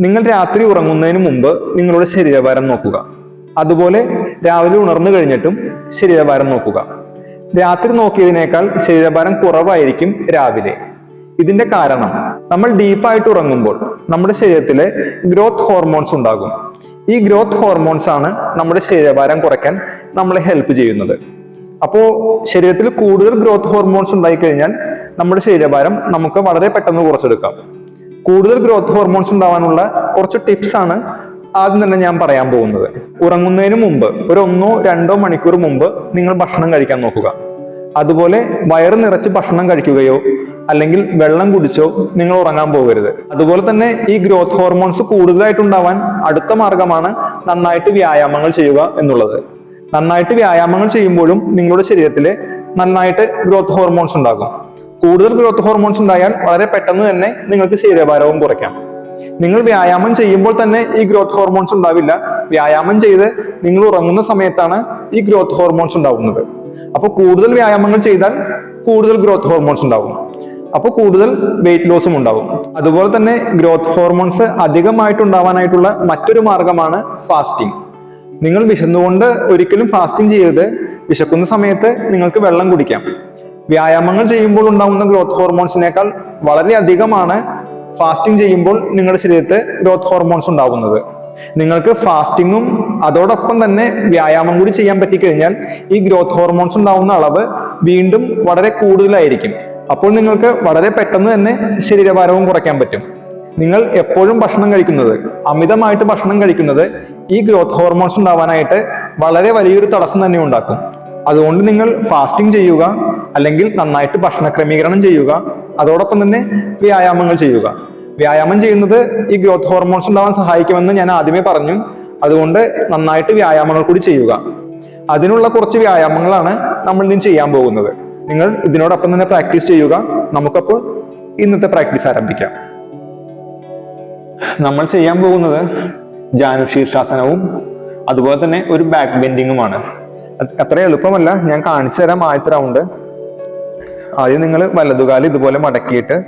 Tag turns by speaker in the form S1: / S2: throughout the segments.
S1: നിങ്ങൾ രാത്രി ഉറങ്ങുന്നതിന് മുമ്പ് നിങ്ങളുടെ ശരീരഭാരം നോക്കുക. അതുപോലെ രാവിലെ ഉണർന്നു കഴിഞ്ഞിട്ടും ശരീരഭാരം നോക്കുക. രാത്രി നോക്കിയതിനേക്കാൾ ശരീരഭാരം കുറവായിരിക്കും രാവിലെ. ഇതിന്റെ കാരണം നമ്മൾ ഡീപ്പായിട്ട് ഉറങ്ങുമ്പോൾ നമ്മുടെ ശരീരത്തിലെ ഗ്രോത്ത് ഹോർമോൺസ് ഉണ്ടാകും. ഈ ഗ്രോത്ത് ഹോർമോൺസ് ആണ് നമ്മുടെ ശരീരഭാരം കുറയ്ക്കാൻ നമ്മളെ ഹെൽപ്പ് ചെയ്യുന്നത്. അപ്പോൾ ശരീരത്തിൽ കൂടുതൽ ഗ്രോത്ത് ഹോർമോൺസ് ഉണ്ടായിക്കഴിഞ്ഞാൽ നമ്മുടെ ശരീരഭാരം നമുക്ക് വളരെ പെട്ടെന്ന് കുറച്ചെടുക്കാം. കൂടുതൽ ഗ്രോത്ത് ഹോർമോൺസ് ഉണ്ടാവാനുള്ള കുറച്ച് ടിപ്സ് ആണ് ആദ്യം തന്നെ ഞാൻ പറയാൻ പോകുന്നത്. ഉറങ്ങുന്നതിന് മുമ്പ് ഒരു ഒന്നോ രണ്ടോ മണിക്കൂർ മുമ്പ് നിങ്ങൾ ഭക്ഷണം കഴിക്കാൻ നോക്കുക. അതുപോലെ വയറ് നിറച്ച് ഭക്ഷണം കഴിക്കുകയോ അല്ലെങ്കിൽ വെള്ളം കുടിച്ചോ നിങ്ങൾ ഉറങ്ങാൻ പോകരുത്. അതുപോലെ തന്നെ ഈ ഗ്രോത്ത് ഹോർമോൺസ് കൂടുതലായിട്ട് ഉണ്ടാവാൻ അടുത്ത മാർഗമാണ് നന്നായിട്ട് വ്യായാമങ്ങൾ ചെയ്യുക എന്നുള്ളത്. നന്നായിട്ട് വ്യായാമങ്ങൾ ചെയ്യുമ്പോഴും നിങ്ങളുടെ ശരീരത്തിൽ നന്നായിട്ട് ഗ്രോത്ത് ഹോർമോൺസ് ഉണ്ടാകും. കൂടുതൽ ഗ്രോത്ത് ഹോർമോൺസ് ഉണ്ടായാൽ വളരെ പെട്ടെന്ന് തന്നെ നിങ്ങൾക്ക് ശരീരഭാരവും കുറയ്ക്കാം. നിങ്ങൾ വ്യായാമം ചെയ്യുമ്പോൾ തന്നെ ഈ ഗ്രോത്ത് ഹോർമോൺസ് ഉണ്ടാവില്ല. വ്യായാമം ചെയ്ത് നിങ്ങൾ ഉറങ്ങുന്ന സമയത്താണ് ഈ ഗ്രോത്ത് ഹോർമോൺസ് ഉണ്ടാവുന്നത്. അപ്പോൾ കൂടുതൽ വ്യായാമങ്ങൾ ചെയ്താൽ കൂടുതൽ ഗ്രോത്ത് ഹോർമോൺസ് ഉണ്ടാവും. അപ്പോൾ കൂടുതൽ വെയിറ്റ് ലോസും ഉണ്ടാവും. അതുപോലെ തന്നെ ഗ്രോത്ത് ഹോർമോൺസ് അധികമായിട്ട് ഉണ്ടാവാനായിട്ടുള്ള മറ്റൊരു മാർഗമാണ് ഫാസ്റ്റിംഗ് നിങ്ങൾ വിശന്നുകൊണ്ട് ഒരിക്കലും ഫാസ്റ്റിംഗ് ചെയ്യരുത്. വിശക്കുന്ന സമയത്ത് നിങ്ങൾക്ക് വെള്ളം കുടിക്കാം. വ്യായാമങ്ങൾ ചെയ്യുമ്പോൾ ഉണ്ടാകുന്ന ഗ്രോത്ത് ഹോർമോൺസിനേക്കാൾ വളരെ അധികമാണ് ഫാസ്റ്റിംഗ് ചെയ്യുമ്പോൾ നിങ്ങളുടെ ശരീരത്തെ ഗ്രോത്ത് ഹോർമോൺസ് ഉണ്ടാകുന്നത്. നിങ്ങൾക്ക് ഫാസ്റ്റിങ്ങും അതോടൊപ്പം തന്നെ വ്യായാമം കൂടി ചെയ്യാൻ പറ്റിക്കഴിഞ്ഞാൽ ഈ ഗ്രോത്ത് ഹോർമോൺസ് ഉണ്ടാകുന്ന അളവ് വീണ്ടും വളരെ കൂടുതലായിരിക്കും. അപ്പോൾ നിങ്ങൾക്ക് വളരെ പെട്ടെന്ന് തന്നെ ശരീരഭാരവും കുറയ്ക്കാൻ പറ്റും. നിങ്ങൾ എപ്പോഴും ഭക്ഷണം കഴിക്കുന്നത് അമിതമായിട്ട് ഭക്ഷണം കഴിക്കുന്നത് ഈ ഗ്രോത്ത് ഹോർമോൺസ് ഉണ്ടാവാനായിട്ട് വളരെ വലിയൊരു തടസ്സം തന്നെ ഉണ്ടാക്കും. അതുകൊണ്ട് നിങ്ങൾ ഫാസ്റ്റിംഗ് ചെയ്യുക അല്ലെങ്കിൽ നന്നായിട്ട് ഭക്ഷണ ക്രമീകരണം ചെയ്യുക അതോടൊപ്പം തന്നെ വ്യായാമങ്ങൾ ചെയ്യുക. വ്യായാമം ചെയ്യുന്നത് ഈ ഗ്രോത്ത് ഹോർമോൺസ് ഉണ്ടാവാൻ സഹായിക്കുമെന്ന് ഞാൻ ആദ്യമേ പറഞ്ഞു. അതുകൊണ്ട് നന്നായിട്ട് വ്യായാമങ്ങൾ കൂടി ചെയ്യുക. അതിനുള്ള കുറച്ച് വ്യായാമങ്ങളാണ് നമ്മൾ ഇനി ചെയ്യാൻ പോകുന്നത്. നിങ്ങൾ ഇതിനോടൊപ്പം തന്നെ പ്രാക്ടീസ് ചെയ്യുക. നമുക്കപ്പോൾ ഇന്നത്തെ പ്രാക്ടീസ് ആരംഭിക്കാം. നമ്മൾ ചെയ്യാൻ പോകുന്നത് ജാനു ശീർഷാസനവും അതുപോലെ തന്നെ ഒരു ബാക്ക് ബെൻഡിങ്ങുമാണ് അത്ര എളുപ്പമല്ല. ഞാൻ കാണിച്ചു തരാം ആദ്യത്തെ റൗണ്ട് ആദ്യം നിങ്ങൾ വലതുകാലം ഇതുപോലെ മടക്കിയിട്ട്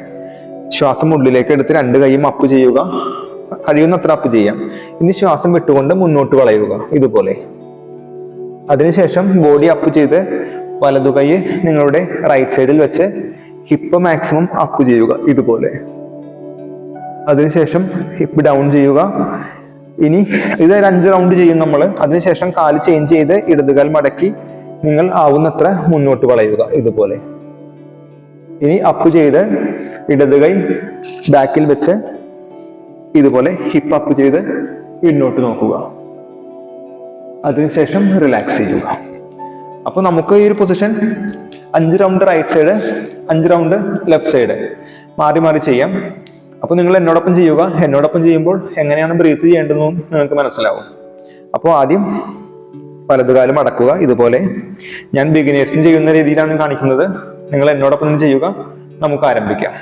S1: ശ്വാസം ഉള്ളിലേക്ക് എടുത്ത് രണ്ട് കൈയും അപ്പ് ചെയ്യുക. കഴിയുന്നത്ര അപ്പ് ചെയ്യാം. ഇനി ശ്വാസം വിട്ടുകൊണ്ട് മുന്നോട്ട് വളയുക. ഇതുപോലെ. അതിനുശേഷം ബോഡി അപ്പ് ചെയ്ത് വലതു കൈ നിങ്ങളുടെ റൈറ്റ് സൈഡിൽ വെച്ച് ഹിപ്പ് മാക്സിമം അപ്പ് ചെയ്യുക. ഇതുപോലെ. അതിനുശേഷം ഹിപ്പ് ഡൗൺ ചെയ്യുക. ഇനി ഇത് ഒരു അഞ്ച് റൗണ്ട് ചെയ്യും നമ്മൾ അതിനുശേഷം കാൽ ചേഞ്ച് ചെയ്ത് ഇടതുകാൽ മടക്കി നിങ്ങൾ ആവുന്നത്ര മുന്നോട്ട് വളയുക. ഇതുപോലെ. ഇനി അപ്പ് ചെയ്ത് ഇടത് കൈ ബാക്കിൽ വെച്ച് ഇതുപോലെ ഹിപ്പ് അപ്പ് ചെയ്ത് പിന്നോട്ട് നോക്കുക. അതിനുശേഷം റിലാക്സ് ചെയ്യുക. അപ്പൊ നമുക്ക് ഈ ഒരു പൊസിഷൻ അഞ്ച് റൗണ്ട് റൈറ്റ് സൈഡ് അഞ്ച് റൗണ്ട് ലെഫ്റ്റ് സൈഡ് മാറി മാറി ചെയ്യാം. അപ്പൊ നിങ്ങൾ എന്നോടൊപ്പം ചെയ്യുക. എന്നോടൊപ്പം ചെയ്യുമ്പോൾ എങ്ങനെയാണ് ബ്രീത്ത് ചെയ്യേണ്ടതെന്നും നിങ്ങൾക്ക് മനസ്സിലാവും. അപ്പോൾ ആദ്യം വലതുകാലം അടക്കുക ഇതുപോലെ ഞാൻ ബിഗിനേഴ്സിന് ചെയ്യുന്ന രീതിയിലാണ് കാണിക്കുന്നത്. നിങ്ങൾ എന്നോടൊപ്പം ചെയ്യുക. നമുക്ക് ആരംഭിക്കാം.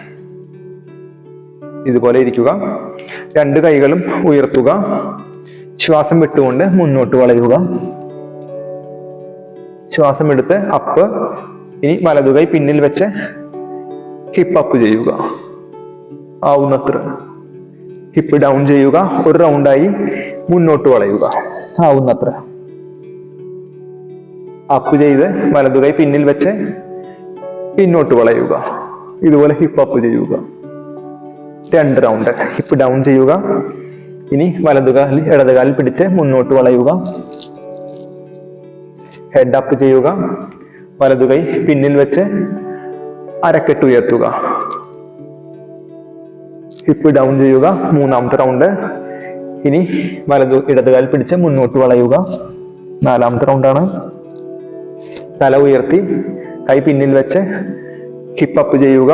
S1: ഇതുപോലെ ഇരിക്കുക. രണ്ട് കൈകളും ഉയർത്തുക. ശ്വാസം വിട്ടുകൊണ്ട് മുന്നോട്ട് വളയുക ശ്വാസം എടുത്ത് അപ്പ് ഇനി വലതുകൈ പിന്നിൽ വെച്ച് ഹിപ്പ് അപ്പ് ചെയ്യുക. ആവുന്നത്ര ഹിപ്പ് ഡൗൺ ചെയ്യുക. ഒരു റൗണ്ടായി മുന്നോട്ട് വളയുക. ആവുന്നത്ര. അപ്പ് ചെയ്ത് വലതുകൈ പിന്നിൽ വെച്ച് പിന്നോട്ട് വളയുക. ഇതുപോലെ ഹിപ്പ് അപ്പ് ചെയ്യുക. രണ്ട് റൗണ്ട് ഹിപ്പ് ഡൗൺ ചെയ്യുക. ഇനി വലതുകാലിൽ ഇടതുകാലിൽ പിടിച്ച് മുന്നോട്ട് വളയുക. ഹെഡ് അപ്പ് ചെയ്യുക. വലതുകൈ പിന്നിൽ വെച്ച് അരക്കെട്ട് ഉയർത്തുക. ഹിപ്പ് ഡൗൺ ചെയ്യുക. മൂന്നാമത്തെ റൗണ്ട് ഇനി വലതു ഇടതുകാലിൽ പിടിച്ച് മുന്നോട്ട് വളയുക. നാലാമത്തെ റൗണ്ടാണ് തല ഉയർത്തി കൈ പിന്നിൽ വെച്ച് ഹിപ്പ് അപ്പ് ചെയ്യുക.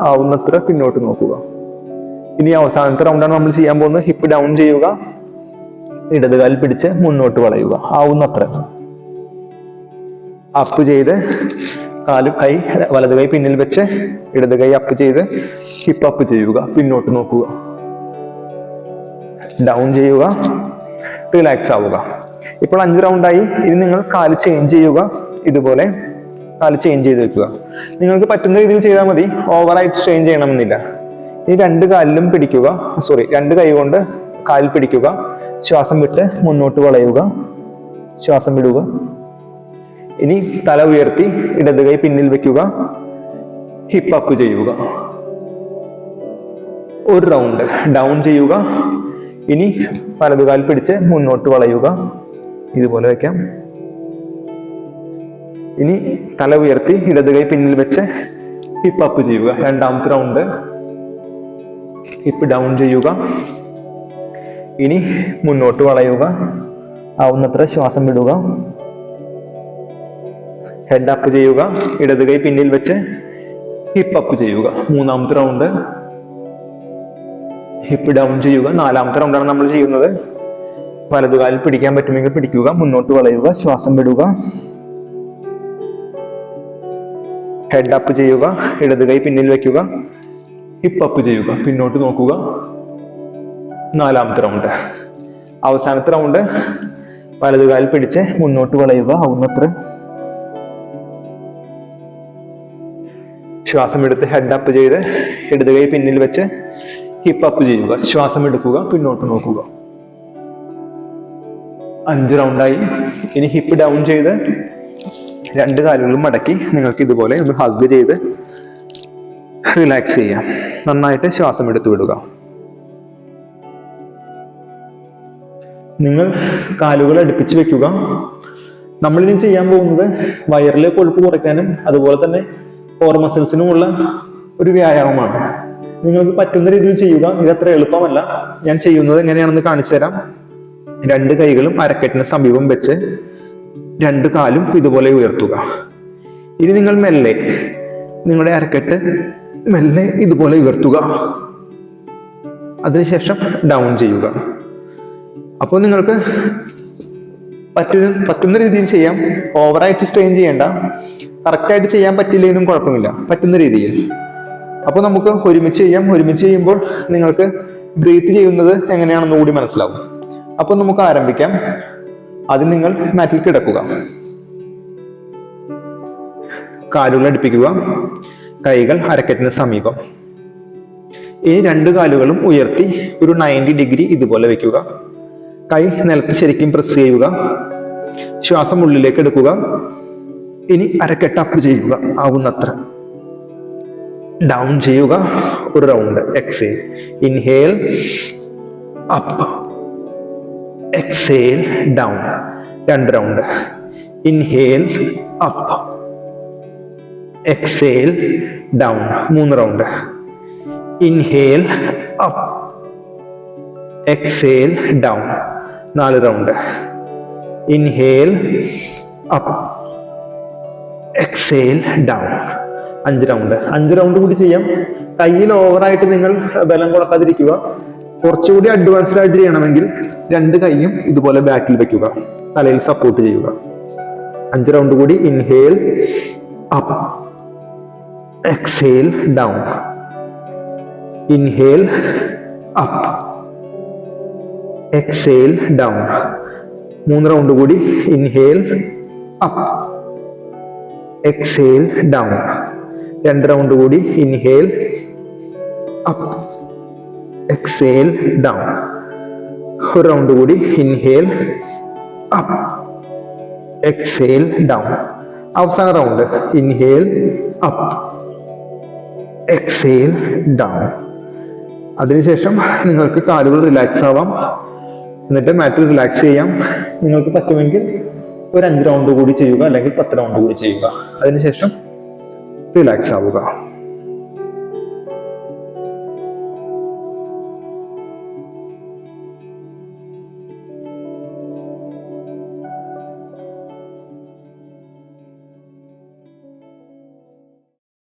S1: ആവുന്നത്ര പിന്നോട്ട് നോക്കുക. ഇനി അവസാനത്തെ റൗണ്ടാണ് നമ്മൾ ചെയ്യാൻ പോകുന്നത്. ഹിപ്പ് ഡൗൺ ചെയ്യുക. ഇടത് കാൽ പിടിച്ച് മുന്നോട്ട് വളയുക. ആവുന്നത്ര. അപ്പ് ചെയ്ത് കാൽ കൈ വലത് കൈ പിന്നിൽ വെച്ച് ഇടത് കൈ അപ്പ് ചെയ്ത് ഹിപ്പ് അപ്പ് ചെയ്യുക. പിന്നോട്ട് നോക്കുക. ഡൗൺ ചെയ്യുക. റിലാക്സ് ആവുക. ഇപ്പോൾ അഞ്ച് റൗണ്ടായി ഇനി നിങ്ങൾ കാൽ ചേഞ്ച് ചെയ്യുക. ഇതുപോലെ കാൽ ചേഞ്ച് ചെയ്ത് വെക്കുക. നിങ്ങൾക്ക് പറ്റുന്ന രീതിയിൽ ചെയ്താൽ മതി. ഓവറായിട്ട് സ്ട്രെയിൻ ചെയ്യണമെന്നില്ല. ഈ രണ്ട് കാലിലും പിടിക്കുക. സോറി രണ്ട് കൈ കൊണ്ട് കാലിൽ പിടിക്കുക. ശ്വാസം വിട്ട് മുന്നോട്ട് വളയുക. ശ്വാസം വിടുക. ഇനി തല ഉയർത്തി ഇടത് കൈ പിന്നിൽ വെക്കുക. ഹിപ്പ് അപ്പ് ചെയ്യുക. ഒരു റൗണ്ട് ഡൗൺ ചെയ്യുക. ഇനി വലതുകാൽ പിടിച്ച് മുന്നോട്ട് വളയുക. ഇതുപോലെ വെക്കാം. ഇനി തല ഉയർത്തി ഇടത് കൈ പിന്നിൽ വെച്ച് ഹിപ്പ് അപ്പ് ചെയ്യുക. രണ്ടാമത്തെ റൗണ്ട് ഹിപ്പ് ഡൗൺ ചെയ്യുക. ഇനി മുന്നോട്ട് വളയുക. ആവുന്നത്ര ശ്വാസം വിടുക. ഹെഡ് അപ്പ് ചെയ്യുക. ഇടത് കൈ പിന്നിൽ വെച്ച് ഹിപ്പ് അപ്പ് ചെയ്യുക. മൂന്നാമത്തെ റൗണ്ട് ഹിപ്പ് ഡൗൺ ചെയ്യുക. നാലാമത്തെ റൗണ്ടാണ് നമ്മൾ ചെയ്യുന്നത്. വലതുകാലിൽ പിടിക്കാൻ പറ്റുമെങ്കിൽ പിടിക്കുക. മുന്നോട്ട് വളയുക. ശ്വാസം വിടുക. ഹെഡ് അപ്പ് ചെയ്യുക ഇടത് കൈ പിന്നിൽ വെക്കുക. ഹിപ്പ് അപ്പ് ചെയ്യുക പിന്നോട്ട് നോക്കുക. നാലാമത്തെ റൗണ്ട് അവസാനത്തെ റൗണ്ട് വലതുകാലിൽ പിടിച്ച് മുന്നോട്ട് വളയുക ആവുന്നത്ര. ശ്വാസം എടുത്ത് ഹെഡ് അപ്പ് ചെയ്ത് ഇടത് കൈ പിന്നിൽ വെച്ച് ഹിപ്പ് അപ്പ് ചെയ്യുക. ശ്വാസം എടുക്കുക പിന്നോട്ട് നോക്കുക. അഞ്ച് റൗണ്ടായി ഇനി ഹിപ്പ് ഡൗൺ ചെയ്ത് രണ്ട് കാലുകളും മടക്കി നിങ്ങൾക്ക് ഇതുപോലെ ഒന്ന് ഹഗ് ചെയ്ത് റിലാക്സ് ചെയ്യാം. നന്നായിട്ട് ശ്വാസം എടുത്തു വിടുക. നിങ്ങൾ കാലുകൾ അടുപ്പിച്ച് വെക്കുക. നമ്മളിനി ചെയ്യാൻ പോകുന്നത് വയറിലെ കൊഴുപ്പ് കുറയ്ക്കാനും അതുപോലെ തന്നെ കോർ മസിൽസിനുമുള്ള ഒരു വ്യായാമമാണ്. നിങ്ങൾക്ക് പറ്റുന്ന രീതിയിൽ ചെയ്യുക. ഇത് അത്ര എളുപ്പമല്ല. ഞാൻ ചെയ്യുന്നത് എങ്ങനെയാണെന്ന് കാണിച്ചു തരാം രണ്ട് കൈകളും അരക്കെട്ടിന് സമീപം വെച്ച് രണ്ട് കാലും ഇതുപോലെ ഉയർത്തുക. ഇനി നിങ്ങൾ മെല്ലെ നിങ്ങളുടെ അരക്കെട്ട് മെല്ലെ ഇതുപോലെ ഉയർത്തുക. അതിനുശേഷം ഡൗൺ ചെയ്യുക. അപ്പോൾ നിങ്ങൾക്ക് പറ്റുന്ന പറ്റുന്ന രീതിയിൽ ചെയ്യാം. ഓവറായിട്ട് സ്ട്രെയിൻ ചെയ്യേണ്ട. കറക്റ്റായിട്ട് ചെയ്യാൻ പറ്റില്ലെന്നും കുഴപ്പമില്ല. പറ്റുന്ന രീതിയിൽ. അപ്പോൾ നമുക്ക് ഒരുമിച്ച് ചെയ്യാം. ഒരുമിച്ച് ചെയ്യുമ്പോൾ നിങ്ങൾക്ക് ബ്രീത്ത് ചെയ്യുന്നത് എങ്ങനെയാണെന്ന് കൂടി മനസ്സിലാവും. അപ്പോൾ നമുക്ക് ആരംഭിക്കാം. അത് നിങ്ങൾ മാറ്റിൽ കിടക്കുക കാലുകൾ അടുപ്പിക്കുക. കൈകൾ അരക്കെട്ടിന് സമീപം. ഈ രണ്ട് കാലുകളും ഉയർത്തി ഒരു നയന്റി ഡിഗ്രി ഇതുപോലെ വെക്കുക. കൈ നിലത്ത് ശരിക്കും പ്രസ് ചെയ്യുക. ശ്വാസം ഉള്ളിലേക്ക് എടുക്കുക. ഇനി അരക്കെട്ട് അപ്പ് ചെയ്യുക. ആവുന്നത്ര. ഡൗൺ ചെയ്യുക. ഒരു round exhale inhale up exhale down രണ്ട് round inhale up exhale down മൂന്ന് round inhale up exhale down നാല് round inhale up exhale down അഞ്ച് റൗണ്ട് അഞ്ച് റൗണ്ട് കൂടി ചെയ്യാം. കയ്യിൽ ഓവറായിട്ട് നിങ്ങൾ ബലം കൊടുക്കാതിരിക്കുക കുറച്ചുകൂടി അഡ്വാൻസ്ഡ് ആയിട്ട് ചെയ്യണമെങ്കിൽ രണ്ട് കൈയും ഇതുപോലെ ബാക്കിൽ വെക്കുക. തലയിൽ സപ്പോർട്ട് ചെയ്യുക. അഞ്ച് റൗണ്ട് കൂടി inhale up exhale down inhale up exhale down മൂന്ന് റൗണ്ട് കൂടി ഇൻഹേൽ അപ്പ് എക്സേൽ ഡൗൺ രണ്ട് റൗണ്ട് കൂടി ഇൻഹേൽ അപ്പ് എക്സേൽ ഡൗൺ ഒരു റൗണ്ട് കൂടി ഇൻഹേൽ അപ്പ് എക്സേൽ ഡൗൺ അവസാന round inhale up exhale down അതിനുശേഷം നിങ്ങൾക്ക് കാലുകൾ റിലാക്സ് ആവാം. എന്നിട്ട് മാറ്റിൽ റിലാക്സ് ചെയ്യാം. നിങ്ങൾക്ക് പറ്റുമെങ്കിൽ ഒരു അഞ്ച് റൗണ്ട് കൂടി ചെയ്യുക അല്ലെങ്കിൽ പത്ത് റൗണ്ട് കൂടി ചെയ്യുക. അതിനുശേഷം റിലാക്സ് ആവുക.